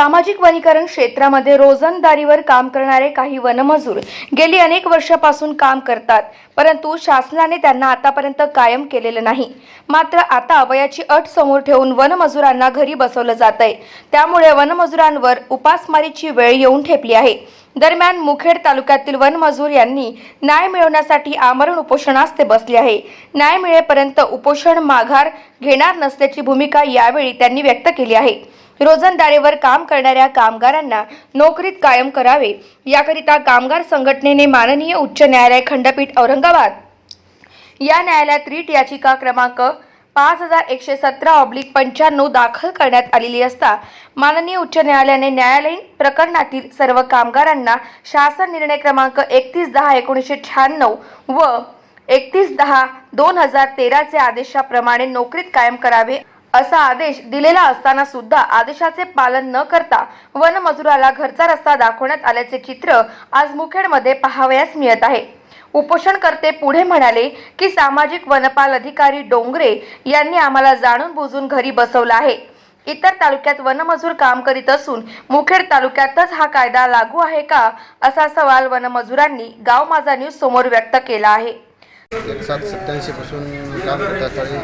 सामाजिक वनीकरण क्षेत्रामध्ये रोजंदारीवर काम करणारे काही वनमजूर गेली अनेक वर्षापासून काम करतात परंतु शासनाने त्यांना आतापर्यंत कायम केलेलं नाही. मात्र आता वयाची अट समोर ठेवून वनमजुरांना घरी बसवलं जात आहे त्यामुळे वनमजुरांवर उपासमारीची वेळ येऊन ठेपली आहे. दरम्यान मुखेड तालुक्यातील वनमजूर यांनी न्याय मिळवण्यासाठी आमरण उपोषणास ते बसले आहे. न्याय मिळेपर्यंत उपोषण माघार घेणार नसल्याची भूमिका यावेळी त्यांनी व्यक्त केली आहे. रोजंदारीवर काम करणाऱ्या कामगारांना नोकरीत कायम करावे. याकरिता कामगार संघटनेने माननीय उच्च न्यायालय खंडपीठ औरंगाबाद. या न्यायालयात रीट याचिका क्रमांक पाच हजार एकशे सतरा ऑब्लिक पंच्याण्णव दाखल करण्यात आलेली असता माननीय उच्च न्यायालयाने न्यायालयीन प्रकरणातील सर्व कामगारांना शासन निर्णय क्रमांक एकतीस दहा एकोणीसशे शहाण्णव व एकतीस दहा दोन हजार तेराचे आदेशाप्रमाणे नोकरीत कायम करावे. असा आदेश दिलेला असताना सुद्धा आदेशाचे पालन न करता वनमजुराला घरचा रस्ता दाखवण्यात आल्याचे चित्र आज मुखेडमध्ये पाहावयास मिळत आहे. उपोषणकर्ते पुढे म्हणाले की सामाजिक वनपाल अधिकारी डोंगरे यांनी आम्हाला जाणून बुजून घरी बसवलं आहे. इतर तालुक्यात वनमजूर काम करीत असून मुखेड तालुक्यातच हा कायदा लागू आहे का असा सवाल वनमजुरांनी गाव माझा न्यूज समोर व्यक्त केला आहे. एक सात सत्याऐंशीपासून काम करतात आणि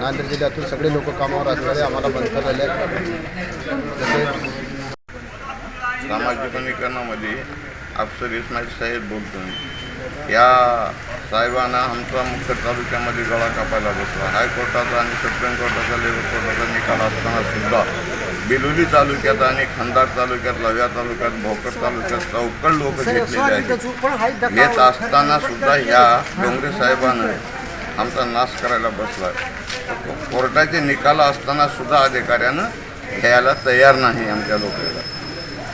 नांदेड जिल्ह्यातून सगळे लोक कामावर असणारे आम्हाला बंद झाले आहेत. तसेच सामाजिक वनीकरणामध्ये अफसर इस्माईल साहेब बोलतो या साहेबांना आमचा मुख्य तालुक्यामध्ये गळा कापायला बसला. हायकोर्टाचा आणि सुप्रीम कोर्टाचा लेबर कोर्टाचा निकाल असताना सुद्धा बिलोली तालुक्यात आणि खंदार तालुक्यात लव्या तालुक्यात भोकर तालुक्यात चौकड लोक घेतलेले आहेत. घेत असताना सुद्धा या डोंगरे साहेबानं आमचा नाश करायला बसला. कोर्टाचे निकाल असताना सुद्धा अधिकाऱ्यानं घ्यायला तयार नाही आमच्या लोकांना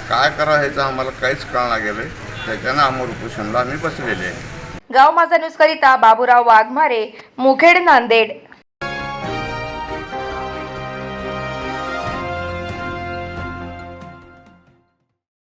काय करावं ह्याचं आम्हाला काहीच कळणार गेलं त्याच्यानं अमर उपोषणला आम्ही बसलेले आहे. गाव माझा न्यूज करिता बाबूराव वाघमारे मुखेड नांदेड.